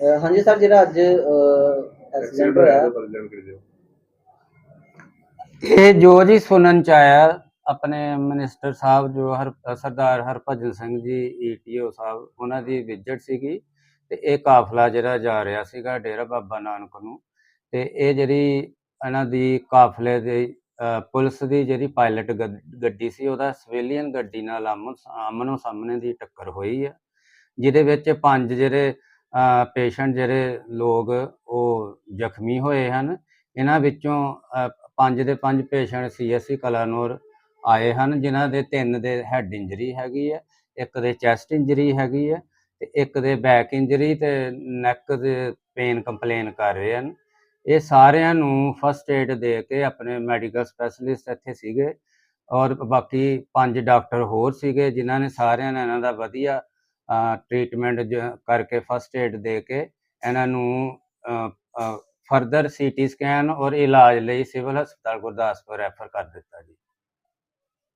ਅਹ ਹਾਂਜੀ ਸਰ ਜਿਹੜਾ ਅੱਜ ਐਕਸੀਡੈਂਟ ਹੋਇਆ ਇਹ ਜੋ ਜੀ ਸੁਣਨ ਚ ਆਇਆ ਆਪਣੇ ਮਿਨਿਸਟਰ ਸਾਹਿਬ ਜੋ ਹਰ ਸਰਦਾਰ ਹਰਭਜਨ ਸਿੰਘ ਜੀ ਈਟੀਓ ਸਾਹਿਬ ਉਹਨਾਂ ਦੀ ਵਿਜ਼ਿਟ ਸੀਗੀ ਤੇ ਇਹ ਕਾਫਲਾ ਜਿਹੜਾ ਜਾ ਰਿਹਾ ਸੀਗਾ ਡੇਰਾ ਬਾਬਾ ਨਾਨਕ ਨੂੰ ਤੇ ਇਹ ਜਿਹੜੀ ਇਹਨਾਂ ਦੀ ਕਾਫਲੇ ਦੇ ਪੁਲਿਸ ਦੀ ਜਿਹੜੀ ਪਾਇਲਟ ਗੱਡੀ ਸੀ ਉਹਦਾ ਸਿਵਿਲੀਅਨ ਗੱਡੀ ਨਾਲ ਆਮੋ ਆਮਨੋ ਸਾਹਮਣੇ ਦੀ ਟੱਕਰ ਹੋਈ ਹੈ ਜਿਹਦੇ ਵਿੱਚ ਪੰਜ ਜਿਹੜੇ ਪੇਸ਼ੈਂਟ ਜਿਹੜੇ ਲੋਕ ਉਹ ਜ਼ਖਮੀ ਹੋਏ ਹਨ, ਇਹਨਾਂ ਵਿੱਚੋਂ ਪੰਜ ਦੇ ਪੰਜ ਪੇਸ਼ੈਂਟ ਸੀਐਸਸੀ ਕਲਾਨੌਰ ਆਏ ਹਨ, ਜਿਨ੍ਹਾਂ ਦੇ ਤਿੰਨ ਦੇ ਹੈਡ ਇੰਜਰੀ ਹੈਗੀ ਹੈ, ਇੱਕ ਦੇ ਚੈਸਟ ਇੰਜਰੀ ਹੈਗੀ ਹੈ ਤੇ ਇੱਕ ਦੇ ਬੈਕ ਇੰਜਰੀ ਤੇ ਨੈਕ ਦੇ ਪੇਨ ਕੰਪਲੇਨ ਕਰ ਰਹੇ ਹਨ। ਇਹ ਸਾਰਿਆਂ ਨੂੰ ਫਸਟ ਏਡ ਦੇ ਕੇ ਆਪਣੇ ਮੈਡੀਕਲ ਸਪੈਸ਼ਲਿਸਟ ਇੱਥੇ ਸੀਗੇ ਔਰ ਬਾਕੀ ਪੰਜ ਡਾਕਟਰ ਹੋਰ ਸੀਗੇ, ਜਿਨ੍ਹਾਂ ਨੇ ਸਾਰਿਆਂ ਨੇ ਇਹਨਾਂ ਦਾ ਵਧੀਆ ਟ੍ਰੀਟਮੈਂਟ ਕਰਕੇ ਫਸਟ ਏਡ ਦੇ ਕੇ ਇਹਨਾਂ ਨੂੰ ਫਰਦਰ ਸੀਟੀ ਸਕੈਨ ਔਰ ਇਲਾਜ ਲਈ ਸਿਵਲ ਹਸਪਤਾਲ ਗੁਰਦਾਸਪੁਰ ਰੈਫਰ ਕਰ ਦਿੱਤਾ ਜੀ।